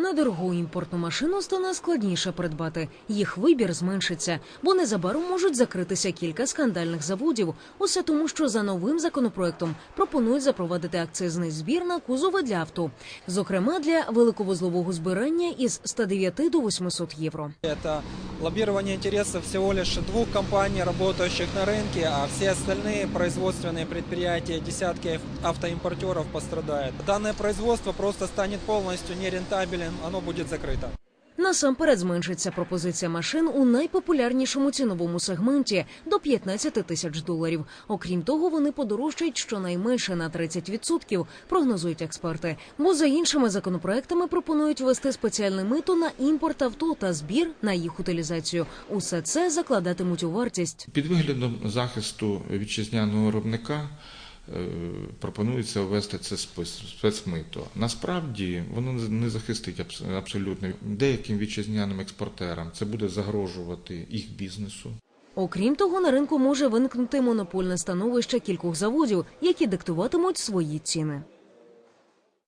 Недорогу імпортну машину стане складніше придбати. Їх вибір зменшиться, бо незабаром можуть закритися кілька скандальних заводів. Усе тому, що за новим законопроектом пропонують запровадити акцизний збір на кузови для авто, зокрема для великовозлового збирання із 109 до 800 євро. Это лоббирование интересов всего лишь двух компаний, работающих на рынке, а все остальные производственные предприятия, десятки автоимпортеров пострадают. Данное производство просто станет полностью нерентабелен, оно будет закрыто. Насамперед зменшиться пропозиція машин у найпопулярнішому ціновому сегменті до 15 тисяч доларів. Окрім того, вони подорожчають щонайменше на 30%, прогнозують експерти. Бо за іншими законопроектами пропонують ввести спеціальне мито на імпорт авто та збір на їх утилізацію. Усе це закладатимуть у вартість. Під виглядом захисту вітчизняного виробника пропонується ввести це спецмито. Насправді воно не захистить абс- абсолютно деяким вітчизняним експортерам. Це буде загрожувати їх бізнесу. Окрім того, на ринку може виникнути монопольне становище кількох заводів, які диктуватимуть свої ціни.